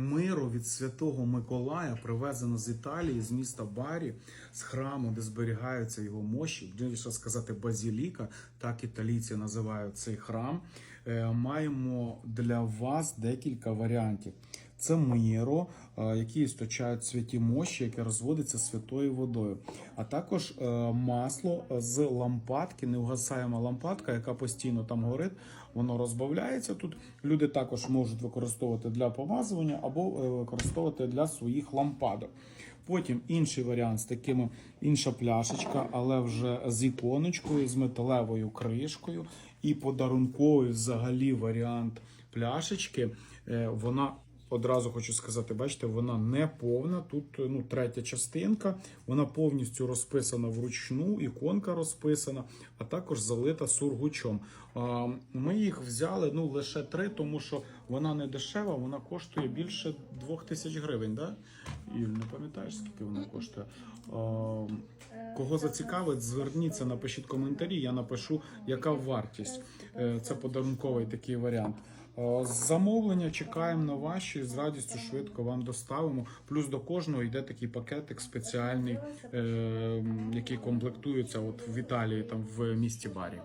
миру від святого Миколая, привезено з Італії, з міста Барі, з храму, де зберігаються його мощі, більше сказати, базіліка, так італійці називають цей храм. Е, Маємо для вас декілька варіантів. Це миро, е, які істочають святі мощі, яке розводиться святою водою. А також е, масло з лампадки, неугасаєма лампадка, яка постійно там горить. Воно розбавляється тут. Люди також можуть використовувати для помазування або використовувати для своїх лампадок. Потім інший варіант з такими інша пляшечка, але вже з іконочкою, з металевою кришкою і подарунковий взагалі варіант пляшечки. Е, Вона одразу хочу сказати, бачите, вона не повна. Тут ну, третя частинка, вона повністю розписана вручну, іконка розписана, а також залита сургучом. Ми їх взяли ну, лише три, тому що вона не дешева, вона коштує більше двох тисяч гривень. Да? Юль, не пам'ятаєш, скільки вона коштує? Кого зацікавить, зверніться, напишіть коментарі. Я напишу, яка вартість. Е, Це подарунковий такий варіант. Е, Замовлення чекаємо на ваші з радістю швидко вам доставимо. Плюс до кожного йде такий пакетик спеціальний, е, який комплектується от в Італії, там в місті Барі.